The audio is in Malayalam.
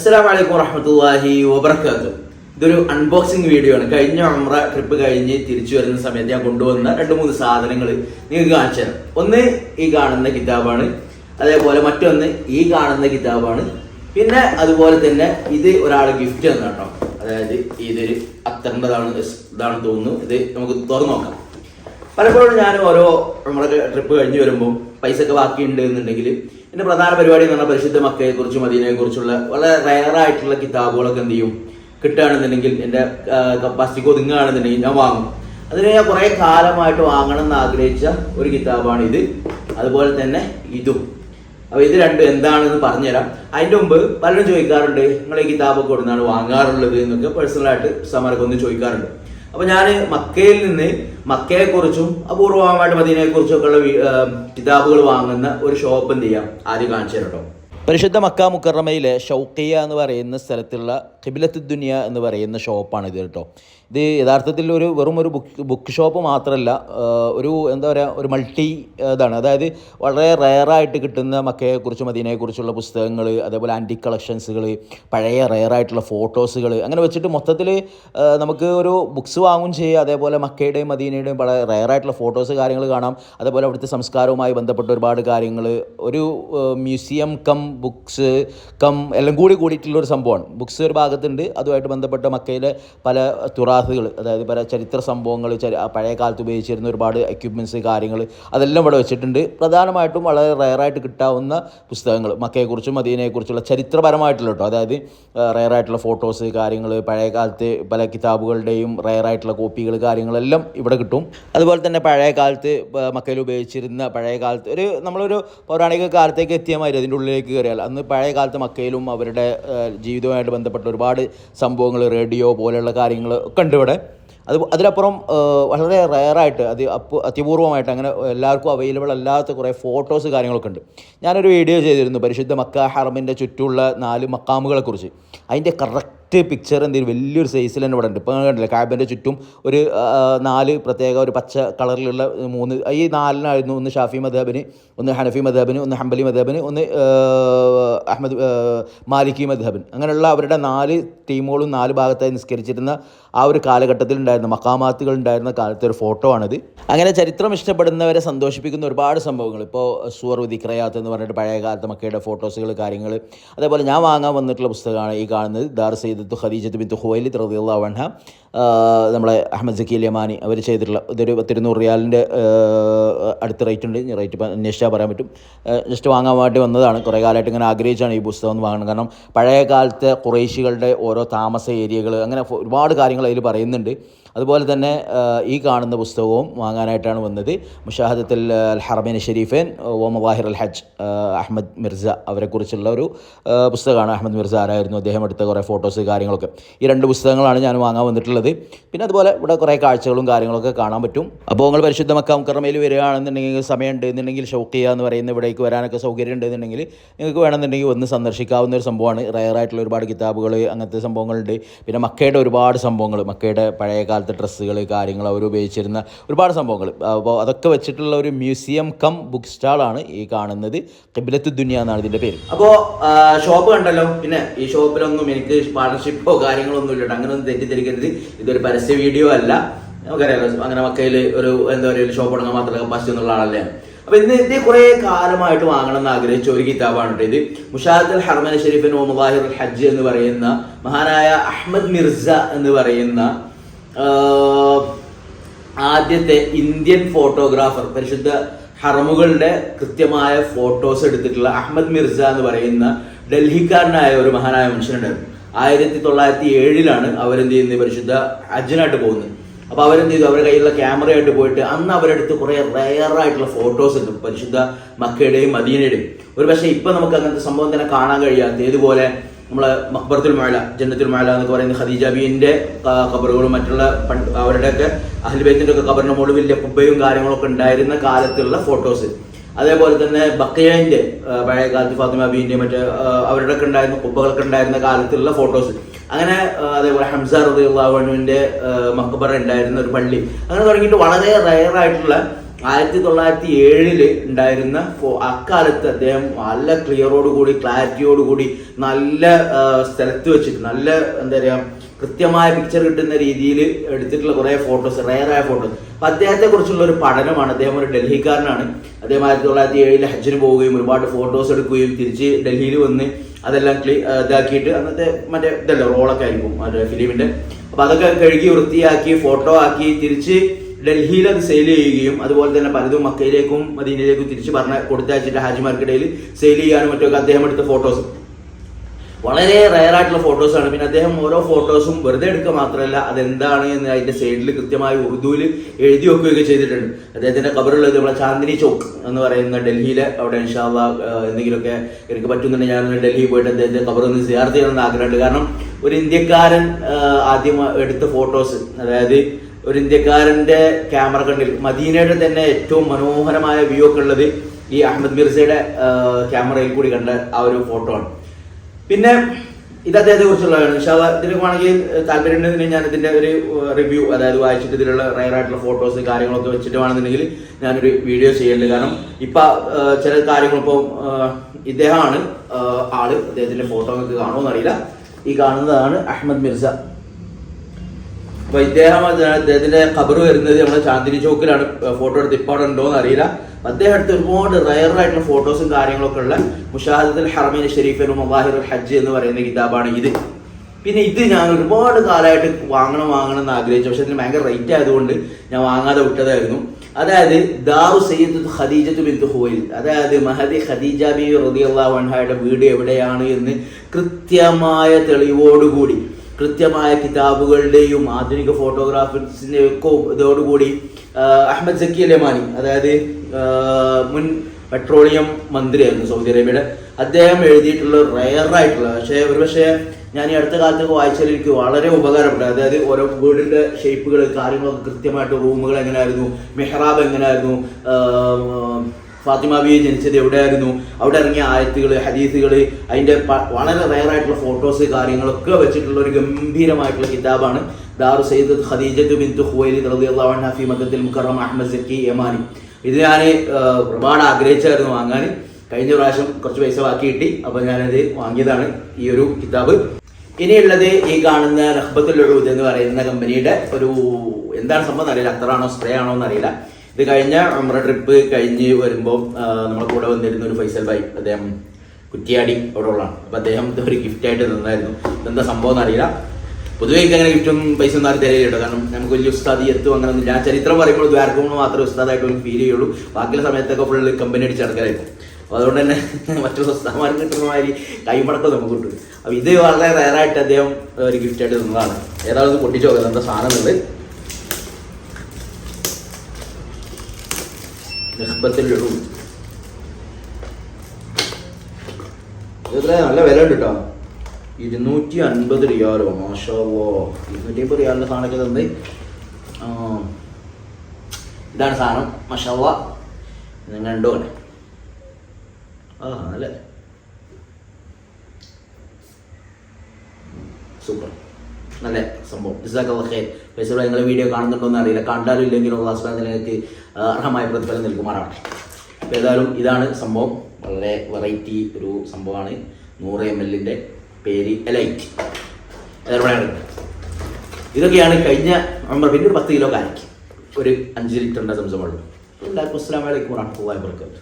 അസ്സലാമു അലൈക്കും വറഹമത്തല്ലാഹി വബറകാതുഹു. ഇതൊരു അൺബോക്സിംഗ് വീഡിയോ ആണ്. കഴിഞ്ഞ ഉംറ ട്രിപ്പ് കഴിഞ്ഞ് തിരിച്ചു വരുന്ന സമയത്ത് ഞാൻ കൊണ്ടുവന്ന രണ്ട് മൂന്ന് സാധനങ്ങൾ നിങ്ങൾക്ക് കാണിച്ചു തരാം. ഒന്ന് ഈ കാണുന്ന കിതാബാണ്. അതേപോലെ മറ്റൊന്ന് ഈ കാണുന്ന കിതാബാണ്. പിന്നെ അതുപോലെ തന്നെ ഇത് ഒരാൾ ഗിഫ്റ്റ് തന്നെ കേട്ടോ അതായത് ഇതൊരു അത്തറിന്റെതാണ് ഇതാണെന്ന് തോന്നുന്നു. ഇത് നമുക്ക് തുറന്നു നോക്കാം. പലപ്പോഴും ഞാൻ ഓരോ നമ്മുടെ ട്രിപ്പ് കഴിഞ്ഞ് വരുമ്പോൾ പൈസ ഒക്കെ ബാക്കിയുണ്ട് എന്നുണ്ടെങ്കിൽ എന്റെ പ്രധാന പരിപാടി എന്ന് പറഞ്ഞാൽ പരിശുദ്ധ മക്കയെ കുറിച്ചും അതിനെ കുറിച്ചുള്ള വളരെ റയറായിട്ടുള്ള കിതാബുകളൊക്കെ എന്ത് ചെയ്യും? കിട്ടുകയാണെന്നുണ്ടെങ്കിൽ എന്റെ കപ്പാസിറ്റിക്ക് ഒതുങ്ങുകയാണെന്നുണ്ടെങ്കിൽ ഞാൻ വാങ്ങും. അതിന് ഞാൻ കുറേ കാലമായിട്ട് വാങ്ങണം എന്ന് ആഗ്രഹിച്ച ഒരു കിതാബാണ് ഇത് അതുപോലെ തന്നെ ഇതും. അപ്പോൾ ഇത് രണ്ടും എന്താണെന്ന് പറഞ്ഞുതരാം. അതിന്റെ മുമ്പ് പലരും ചോദിക്കാറുണ്ട് നിങ്ങൾ ഈ കിതാബൊക്കെ കൊടുന്നാണ് വാങ്ങാറുള്ളത്? എന്നൊക്കെ പേഴ്സണലായിട്ട് സമരക്കൊന്ന് ചോദിക്കാറുണ്ട്. അപ്പൊ ഞാൻ മക്കയിൽ നിന്ന് മക്കയെക്കുറിച്ചും അപൂർവമായിട്ട് മദീനയെക്കുറിച്ചും ഒക്കെ ഉള്ള കിതാബുകൾ വാങ്ങുന്ന ഒരു ഷോപ്പ് എന്ത് ചെയ്യാം? ആദ്യം കാണിച്ചു തരട്ടോ പരിശുദ്ധ മക്ക മുക്കറമയിലെ ഷൗക്കിയ എന്ന് പറയുന്ന സ്ഥലത്തുള്ള ഖിബിലത്ത് ദുനിയ എന്ന് പറയുന്ന ഷോപ്പാണ് ഇത് കേട്ടോ. ഇത് യഥാർത്ഥത്തിൽ ഒരു വെറും ഒരു ബുക്ക് ബുക്ക് ഷോപ്പ് മാത്രമല്ല ഒരു എന്താ പറയുക ഒരു മൾട്ടി ഇതാണ്. അതായത് വളരെ റയറായിട്ട് കിട്ടുന്ന മക്കയെക്കുറിച്ചും മദീനയെക്കുറിച്ചുള്ള പുസ്തകങ്ങൾ അതേപോലെ ആന്റി കളക്ഷൻസുകൾ പഴയ റയറായിട്ടുള്ള ഫോട്ടോസുകൾ അങ്ങനെ വെച്ചിട്ട് മൊത്തത്തിൽ നമുക്ക് ഒരു ബുക്സ് വാങ്ങും ചെയ്യുക അതേപോലെ മക്കയുടെയും മദീനയുടെയും വളരെ റയറായിട്ടുള്ള ഫോട്ടോസ് കാര്യങ്ങൾ കാണാം. അതേപോലെ അവിടുത്തെ സംസ്കാരവുമായി ബന്ധപ്പെട്ട ഒരുപാട് കാര്യങ്ങൾ ഒരു മ്യൂസിയം കം ബുക്സ് കം എല്ലാം കൂടി കൂടിയിട്ടുള്ള ഒരു സംഭവമാണ്. ബുക്സ് ഒരു ഭാഗത്തുണ്ട്. അതുമായിട്ട് ബന്ധപ്പെട്ട മക്കയിലെ പല തുറാസുകൾ അതായത് പല ചരിത്ര സംഭവങ്ങൾ പഴയ കാലത്ത് ഉപയോഗിച്ചിരുന്ന ഒരുപാട് എക്യുപ്മെന്റ്സ് കാര്യങ്ങൾ അതെല്ലാം ഇവിടെ വെച്ചിട്ടുണ്ട്. പ്രധാനമായിട്ടും വളരെ റയറായിട്ട് കിട്ടാവുന്ന പുസ്തകങ്ങൾ മക്കയെക്കുറിച്ചും മദീനയെക്കുറിച്ചുള്ള ചരിത്രപരമായിട്ടുള്ള കേട്ടോ അതായത് റയറായിട്ടുള്ള ഫോട്ടോസ് കാര്യങ്ങൾ പഴയ കാലത്ത് പല കിതാബുകളുടെയും റയറായിട്ടുള്ള കോപ്പികൾ കാര്യങ്ങളെല്ലാം ഇവിടെ കിട്ടും. അതുപോലെ തന്നെ പഴയ കാലത്ത് മക്കയിൽ ഉപയോഗിച്ചിരുന്ന പഴയ കാലത്ത് ഒരു നമ്മളൊരു പൗരാണിക കാലത്തേക്ക് എത്തിയ മാതിരി അതിന്റെ ഉള്ളിലേക്ക് കയറിയാൽ അന്ന് പഴയ കാലത്ത് മക്കയിലും അവരുടെ ജീവിതവുമായിട്ട് ബന്ധപ്പെട്ട ഒരുപാട് സംഭവങ്ങൾ റേഡിയോ പോലെയുള്ള കാര്യങ്ങൾ ഒക്കെ ഉണ്ട് ഇവിടെ അത് അതിലപ്പുറം വളരെ റയറായിട്ട് അത് അപ്പ് അത്യപൂർവമായിട്ട് അങ്ങനെ എല്ലാവർക്കും അവൈലബിൾ അല്ലാത്ത കുറേ ഫോട്ടോസ് കാര്യങ്ങളൊക്കെ ഉണ്ട് ഞാനൊരു വീഡിയോ ചെയ്തിരുന്നു പരിശുദ്ധ മക്ക ഹറമിന്റെ ചുറ്റുമുള്ള നാല് മക്കാമുകളെക്കുറിച്ച്. അതിന്റെ കറക്റ്റ് പിക്ചർ എന്തെങ്കിലും വലിയൊരു സൈസിൽ തന്നെ ഇവിടെ ഉണ്ട്. ഇപ്പോൾ കണ്ടില്ല കാബിന്റെ ചുറ്റും ഒരു നാല് പ്രത്യേക ഒരു പച്ച കളറിലുള്ള മൂന്ന് ഈ നാലിനായിരുന്നു ഒന്ന് ഷാഫി മദാബിന് ഒന്ന് ഹനഫി മദാബിന് ഒന്ന് ഹംബലി മദാബിന് ഒന്ന് അഹമ്മദ് മാലിക്കി മദാബിൻ അങ്ങനെയുള്ള അവരുടെ നാല് ടീമുകളും നാല് ഭാഗത്തായി നിസ്കരിച്ചിരുന്ന ആ ഒരു കാലഘട്ടത്തിൽ ഉണ്ടായിരുന്ന മക്കാമാത്തുകൾ ഉണ്ടായിരുന്ന കാലത്തെ ഒരു ഫോട്ടോ ആണിത്. അങ്ങനെ ചരിത്രം ഇഷ്ടപ്പെടുന്നവരെ സന്തോഷിപ്പിക്കുന്ന ഒരുപാട് സംഭവങ്ങൾ. ഇപ്പോൾ സുവർ വിധിക്രയാത്ത് എന്ന് പറഞ്ഞിട്ട് പഴയ കാലത്തെ മക്കയുടെ ഫോട്ടോസുകൾ കാര്യങ്ങൾ അതേപോലെ ഞാൻ വാങ്ങാൻ വന്നിട്ടുള്ള പുസ്തകമാണ് ഈ കാണുന്നത് ദാർ സയ്യിദത്ത് ഖദീജത്ത് ബിൻ ഖുവൈലിദ് റളിയല്ലാഹു വൺഹ നമ്മളെ അഹമ്മദ് സക്കി അലിയമാനി യമാനി അവർ ചെയ്തിട്ടുള്ള ഇതൊരു പത്തിരുന്നൂറ് റിയാലിന്റെ അടുത്ത റേറ്റ് ഉണ്ട്. റേറ്റ് ഇപ്പം അന്വേഷിച്ചാൽ പറയാൻ പറ്റും. ജസ്റ്റ് വാങ്ങാൻ വേണ്ടി വന്നതാണ്. കുറേ കാലമായിട്ട് ഇങ്ങനെ ആഗ്രഹിച്ചാണ് ഈ പുസ്തകം ഒന്ന് വാങ്ങണം കാരണം പഴയ കാലത്തെ കുറേശികളുടെ ഓരോ താമസ ഏരിയകൾ അങ്ങനെ ഒരുപാട് കാര്യങ്ങൾ അതിൽ പറയുന്നുണ്ട്. അതുപോലെ തന്നെ ഈ കാണുന്ന പുസ്തകവും വാങ്ങാനായിട്ടാണ് വന്നത്. മുഷാഹദത്തിൽ അൽ ഹർമീൻ ഷെരീഫേൻ ഓം വാഹിർ അൽ ഹജ് അഹമ്മദ് മിർസ അവരെക്കുറിച്ചുള്ള ഒരു പുസ്തകമാണ് അഹമ്മദ് മിർസ ആരായിരുന്നു. അദ്ദേഹം എടുത്ത കുറേ ഫോട്ടോസ് കാര്യങ്ങളൊക്കെ. ഈ രണ്ട് പുസ്തകങ്ങളാണ് ഞാൻ വാങ്ങാൻ വന്നിട്ടുള്ളത്. പിന്നെ അതുപോലെ ഇവിടെ കുറേ കാഴ്ചകളും കാര്യങ്ങളൊക്കെ കാണാൻ പറ്റും. അപ്പോൾ നിങ്ങൾ പരിശുദ്ധ മക്ക മുക്കറമയിൽ വരികയാണെന്നുണ്ടെങ്കിൽ സമയമുണ്ട് എന്നുണ്ടെങ്കിൽ ഷൗക്കിയ എന്ന് പറയുന്ന ഇവിടേക്ക് വരാനൊക്കെ സൗകര്യം ഉണ്ട് എന്നുണ്ടെങ്കിൽ നിങ്ങൾക്ക് വേണമെന്നുണ്ടെങ്കിൽ ഒന്ന് സന്ദർശിക്കാവുന്ന ഒരു സംഭവമാണ്. റയറായിട്ടുള്ള ഒരുപാട് കിതാബുകൾ അങ്ങനത്തെ സംഭവങ്ങളുണ്ട്. പിന്നെ മക്കയുടെ ഒരുപാട് സംഭവങ്ങൾ. മക്കയുടെ പഴയ കാലത്തെ ഡ്രസ്സുകൾ കാര്യങ്ങൾ അവർ ഉപയോഗിച്ചിരുന്ന ഒരുപാട് സംഭവങ്ങൾ. അപ്പോൾ അതൊക്കെ വെച്ചിട്ടുള്ള ഒരു മ്യൂസിയം കം ബുക്ക് സ്റ്റാളാണ് ഈ കാണുന്നത്. കിബിലത്ത് ദുനിയ എന്നാണ് ഇതിന്റെ പേര്. അപ്പോൾ ഷോപ്പ് കണ്ടല്ലോ. പിന്നെ ഈ ഷോപ്പിലൊന്നും എനിക്ക് പാർട്ണർഷിപ്പോ കാര്യങ്ങളൊന്നും ഇല്ല അങ്ങനെ ഒന്നും തെറ്റിദ്ധരിക്കരുത്. ഇതൊരു പരസ്യ വീഡിയോ അല്ല. നമുക്കറിയാലോ അങ്ങനെ മക്കയിൽ ഒരു എന്താ പറയുക ഷോപ്പ് തുടങ്ങാൻ മാത്രമല്ല കപ്പാസിറ്റി എന്നുള്ള ആളല്ലേ. അപ്പൊ ഇന്ന് ഇത് കുറെ കാലമായിട്ട് വാങ്ങണം എന്ന് ആഗ്രഹിച്ച ഒരു കിതാബാണ് ഇത്. മുഷാദ് അൽ ഹർമൻ ഷെരീഫിൻ മുബാഹിർ ഹജ്ജ് എന്ന് പറയുന്ന മഹാനായ അഹമ്മദ് മിർസ എന്ന് പറയുന്ന ആദ്യത്തെ ഇന്ത്യൻ ഫോട്ടോഗ്രാഫർ പരിശുദ്ധ ഹറമുകളുടെ കൃത്യമായ ഫോട്ടോസ് എടുത്തിട്ടുള്ള അഹമ്മദ് മിർസ എന്ന് പറയുന്ന ഡൽഹിക്കാരനായ ഒരു മഹാനായ മനുഷ്യനുണ്ടായിരുന്നു. ആയിരത്തി തൊള്ളായിരത്തി ഏഴിലാണ് അവരെന്ത് ചെയ്യുന്നത്? പരിശുദ്ധ ഹജ്ജിനായിട്ട് പോകുന്നത്. അപ്പൊ അവരെന്ത് ചെയ്തു? അവരുടെ കയ്യിലുള്ള ക്യാമറയായിട്ട് പോയിട്ട് അന്ന് അവരെടുത്ത് കുറെ റയർ ആയിട്ടുള്ള ഫോട്ടോസ് ഉണ്ട് പരിശുദ്ധ മക്കയുടെയും മദീനയുടെയും. ഒരു പക്ഷേ ഇപ്പൊ നമുക്ക് അങ്ങനത്തെ സംഭവം തന്നെ കാണാൻ കഴിയാത്ത ഏതുപോലെ നമ്മളെ മക്ബർത്തുൽ മഴ ജന്നത്തുൽ മഴ എന്നൊക്കെ പറയുന്ന ഖദീജ ബീന്റെ ഖബറുകളും മറ്റുള്ള പണ്ട് അവരുടെയൊക്കെ അഹ്ലുബൈത്തിന്റെ ഒക്കെ ഖബറിന് മുകളിൽ വലിയ കുബയും കാര്യങ്ങളൊക്കെ ഉണ്ടായിരുന്ന കാലത്തുള്ള ഫോട്ടോസ്. അതേപോലെ തന്നെ ബക്കയാന്റെ പഴയ കാലത്ത് ഫാത്തിമ ബീന്റെ മറ്റേ അവരുടെ ഒക്കെ ഉണ്ടായിരുന്ന കുബകളൊക്കെ ഉണ്ടായിരുന്ന കാലത്തുള്ള ഫോട്ടോസ്. അങ്ങനെ അതേപോലെ ഹംസ റദിയുള്ളാഹുവിന്റെ മക്ബറ ഉണ്ടായിരുന്ന ഒരു പള്ളി. അങ്ങനെ തുടങ്ങിയിട്ട് വളരെ റയർ ആയിട്ടുള്ള ആയിരത്തി തൊള്ളായിരത്തി ഏഴിൽ ഉണ്ടായിരുന്ന അക്കാലത്ത് അദ്ദേഹം നല്ല ക്ലിയറോടുകൂടി ക്ലാരിറ്റിയോട് കൂടി നല്ല സ്ഥലത്ത് വെച്ചിട്ട് നല്ല എന്താ പറയുക കൃത്യമായ പിക്ചർ കിട്ടുന്ന രീതിയിൽ എടുത്തിട്ടുള്ള കുറേ ഫോട്ടോസ് റയറായ ഫോട്ടോസ് അപ്പം അദ്ദേഹത്തെ കുറിച്ചുള്ള ഒരു പഠനമാണ്. അദ്ദേഹം ഒരു ഡൽഹിക്കാരനാണ്. അദ്ദേഹം ആയിരത്തി തൊള്ളായിരത്തി ഏഴിൽ ഹജ്ജിന് പോവുകയും ഒരുപാട് ഫോട്ടോസ് എടുക്കുകയും തിരിച്ച് ഡൽഹിയിൽ വന്ന് അതെല്ലാം ഇതാക്കിയിട്ട് അന്നത്തെ മറ്റേ ഇതല്ല റോളൊക്കെ ആയിരിക്കും മറ്റേ ഫിലിമിന്റെ അപ്പോൾ അതൊക്കെ കഴുകി വൃത്തിയാക്കി ഫോട്ടോ ആക്കി തിരിച്ച് ഡൽഹിയിൽ അത് സെയിൽ ചെയ്യുകയും അതുപോലെ തന്നെ പലതും മക്കയിലേക്കും മദീനയിലേക്കും തിരിച്ച് പറഞ്ഞ കൊടുത്തയച്ചിട്ട് ഹാജിമാർക്കിടയിൽ സെയിൽ ചെയ്യാനും മറ്റൊക്കെ അദ്ദേഹം എടുത്ത ഫോട്ടോസ് വളരെ റയർ ആയിട്ടുള്ള ഫോട്ടോസ് ആണ്. പിന്നെ അദ്ദേഹം ഓരോ ഫോട്ടോസും വെറുതെ എടുക്കുക മാത്രമല്ല അതെന്താണ് എന്ന് അതിന്റെ സൈഡിൽ കൃത്യമായി ഉറുദുവിൽ എഴുതി വെക്കുകയൊക്കെ ചെയ്തിട്ടുണ്ട്. അദ്ദേഹത്തിന്റെ കബറുള്ളത് നമ്മളെ ചാന്ദിനി ചോക്ക് എന്ന് പറയുന്ന ഡൽഹിയിലെ അവിടെ ഇൻഷാല്ല എന്തെങ്കിലുമൊക്കെ എനിക്ക് പറ്റുന്നുണ്ടെങ്കിൽ ഞാൻ ഡൽഹിയിൽ പോയിട്ട് അദ്ദേഹത്തിന്റെ കബർ ഒന്ന് സിയാർത്ത് ചെയ്യണമെന്ന് ആഗ്രഹമുണ്ട്. കാരണം ഒരു ഇന്ത്യക്കാരൻ ആദ്യം എടുത്ത ഫോട്ടോസ് അതായത് ഒരു ഇന്ത്യക്കാരന്റെ ക്യാമറ കണ്ണിൽ മദീനയുടെ തന്നെ ഏറ്റവും മനോഹരമായ വ്യൂ ഒക്കെ ഉള്ളത് ഈ അഹമ്മദ് മിർസയുടെ ക്യാമറയിൽ കൂടി കണ്ട ആ ഒരു ഫോട്ടോ ആണ്. പിന്നെ ഇത് അദ്ദേഹത്തെ കുറിച്ചുള്ളതാണ്. ഇൻഷാല്ല ഇതിനൊക്കെ വേണമെങ്കിൽ താല്പര്യം ഞാൻ ഇതിന്റെ ഒരു റിവ്യൂ അതായത് വായിച്ചിട്ട് ഇതിലുള്ള റയർ ആയിട്ടുള്ള ഫോട്ടോസ് കാര്യങ്ങളൊക്കെ വെച്ചിട്ട് വേണമെന്നുണ്ടെങ്കിൽ ഞാനൊരു വീഡിയോ ചെയ്യേണ്ടത് കാരണം ഇപ്പൊ ചില കാര്യങ്ങൾ ഇപ്പൊ ഇദ്ദേഹമാണ് ആൾ. അദ്ദേഹത്തിന്റെ ഫോട്ടോ നിങ്ങൾക്ക് കാണുമെന്ന് അറിയില്ല ഈ കാണുന്നതാണ് അഹമ്മദ് മിർസ. അപ്പൊ ഇദ്ദേഹം അദ്ദേഹത്തിന്റെ ഖബർ വരുന്നത് നമ്മുടെ ചാന്ദിനി ചോക്കിലാണ്. ഫോട്ടോ എടുത്ത് ഇപ്പോൾ അവിടെ ഉണ്ടോ എന്ന് അറിയില്ല. അദ്ദേഹം എടുത്ത് ഒരുപാട് റയർ ആയിട്ടുള്ള ഫോട്ടോസും കാര്യങ്ങളൊക്കെ ഉള്ള മുഷാഹദുൽ ഹറമീൻ ഷെരീഫിനും മവാഹിർ ഹജ്ജ് എന്ന് പറയുന്ന കിതാബാണ് ഇത്. പിന്നെ ഇത് ഞാൻ ഒരുപാട് കാലമായിട്ട് വാങ്ങണം വാങ്ങണം എന്ന് ആഗ്രഹിച്ചു. പക്ഷെ അതിന് ഭയങ്കര റേറ്റ് ആയതുകൊണ്ട് ഞാൻ വാങ്ങാതെ വിട്ടതായിരുന്നു. അതായത് ദാറു സയ്യിദ് ഖദീജത്ത് ബിന്ദു അതായത് മഹദി ഖദീജ ബി റളിയല്ലാഹു അൻഹയുടെ വീട് എവിടെയാണ് എന്ന് കൃത്യമായ തെളിവോടുകൂടി കൃത്യമായ കിതാബുകളുടെയും ആധുനിക ഫോട്ടോഗ്രാഫിക്സിന്റെ ഒക്കെ ഇതോടുകൂടി അഹമ്മദ് സക്കി അലമാനി അതായത് മുൻ പെട്രോളിയം മന്ത്രിയായിരുന്നു സൗദി അറേബ്യയുടെ. അദ്ദേഹം എഴുതിയിട്ടുള്ള റയറായിട്ടുള്ള പക്ഷേ ഒരുപക്ഷെ ഞാൻ ഈ അടുത്ത കാലത്തൊക്കെ വായിച്ചാൽ എനിക്ക് വളരെ ഉപകാരപ്പെട്ടു. അതായത് ഓരോ വീടിന്റെ ഷേപ്പുകൾ കാര്യങ്ങളൊക്കെ കൃത്യമായിട്ട് റൂമുകൾ എങ്ങനെയായിരുന്നു മെഹ്റാബ് എങ്ങനെയായിരുന്നു ഫാത്തിമ ബിയെ ജനിച്ചത് എവിടെയായിരുന്നു? അവിടെ ഇറങ്ങിയ ആയത്തുകൾ ഹദീസുകൾ അതിന്റെ വളരെ റയറായിട്ടുള്ള ഫോട്ടോസ് കാര്യങ്ങളൊക്കെ വെച്ചിട്ടുള്ള ഒരു ഗംഭീരമായിട്ടുള്ള കിതാബാണ്. ദാറു സയ്യിദ് ഖദീജത്ത് ബിന്ദു ഹുവൈലി റളിയല്ലാഹു അൻഹ മദത്തിൽ മുക്കറം അഹമ്മദ് സക്കി യമാനി. ഇത് ഞാൻ ഒരുപാട് ആഗ്രഹിച്ചായിരുന്നു വാങ്ങാൻ. കഴിഞ്ഞ പ്രാവശ്യം കുറച്ച് പൈസ ബാക്കി കിട്ടി. അപ്പോൾ ഞാനത് വാങ്ങിയതാണ് ഈ ഒരു കിതാബ്. ഇനിയുള്ളത് ഈ കാണുന്ന റഹ്ബത്തുൽ എന്ന് പറയുന്ന കമ്പനിയുടെ ഒരു എന്താണ് സംഭവം എന്നറിയില്ല. ആണോ സ്പ്രേ ആണോ എന്നറിയില്ല. ഇത് കഴിഞ്ഞ നമ്മുടെ ട്രിപ്പ് കഴിഞ്ഞ് വരുമ്പോൾ നമ്മളെ കൂടെ വന്നിരുന്ന ഒരു ഫൈസൽ ഭായി അദ്ദേഹം കുറ്റിയാടി അവിടെ ഉള്ളതാണ് അപ്പം അദ്ദേഹം ഒരു ഗിഫ്റ്റ് ആയിട്ട് തന്നായിരുന്നു. എന്താ സംഭവം എന്നറിയില്ല. പൊതുവേ എനിക്ക് അങ്ങനെ ഗിഫ്റ്റും പൈസ ഒന്നും ആരും കേട്ടോ. കാരണം നമുക്ക് വലിയ ഉസ്താദി എത്തും അങ്ങനെ ഒന്നും ഞാൻ ചരിത്രം പറയുമ്പോൾ ദ്വാരക്കുമ്പോൾ മാത്രമേ ഉസ്താദായിട്ട് എനിക്ക് ഫീൽ ചെയ്യുള്ളൂ. ബാക്കിയുള്ള സമയത്തൊക്കെ ഫുൾ കമ്പനി അടിച്ച് നടക്കാനായിരിക്കും അപ്പോൾ അതുകൊണ്ട് തന്നെ മറ്റു ഉസ്താദന്മാർക്ക് കിട്ടുന്ന മാതിരി കൈമടക്കം നമുക്ക് കിട്ടും അപ്പോൾ ഇത് വളരെ റയറായിട്ട് അദ്ദേഹം ഒരു ഗിഫ്റ്റ് ആയിട്ട് തന്നതാണ്. ഇത് പൊട്ടിച്ചു നോക്കുന്നത് എന്താ സാധനം ഉള്ളത് ഇതെത്ര? നല്ല വില ഉണ്ട് ഇരുന്നൂറ്റി അൻപത് റിയാലോ മാഷാവോ ഇരുന്നൂറ്റി അമ്പത് റിയാലിന്റെ സാധനമൊക്കെ തന്നെ. ആ ഇതാണ് സാധനം മഷാവ നിങ്ങൾ കണ്ടോ ആ നല്ല. സൂപ്പർ. നല്ല സംഭവം. ജസാഖ് ഖൈർ. ഫേസ്ബുക്കിൽ നിങ്ങൾ വീഡിയോ കാണുന്നുണ്ടോ എന്ന് അറിയില്ല. കണ്ടാലും ഇല്ലെങ്കിലും ഉള്ള തആല നിങ്ങൾക്ക് അർഹമായ പ്രതിഫലം നൽകുമാറാവട്ടെ. അപ്പോൾ ഏതായാലും ഇതാണ് സംഭവം. വളരെ വെറൈറ്റി ഒരു സംഭവമാണ്. നൂറ് എം എല്ലിന്റെ പേര് എലൈറ്റ് ഇവിടെ ഇതൊക്കെയാണ് കഴിഞ്ഞ നമ്മൾ പിന്നെ ഒരു പത്ത് കിലോ കാലിക്ക് ഒരു അഞ്ച് ലിറ്ററിന്റെ സംസം എല്ലാവർക്കും അസ്ലാം വലൈക്കും വാഹമത്തുള്ളാഹി വാബർക്കാത്തു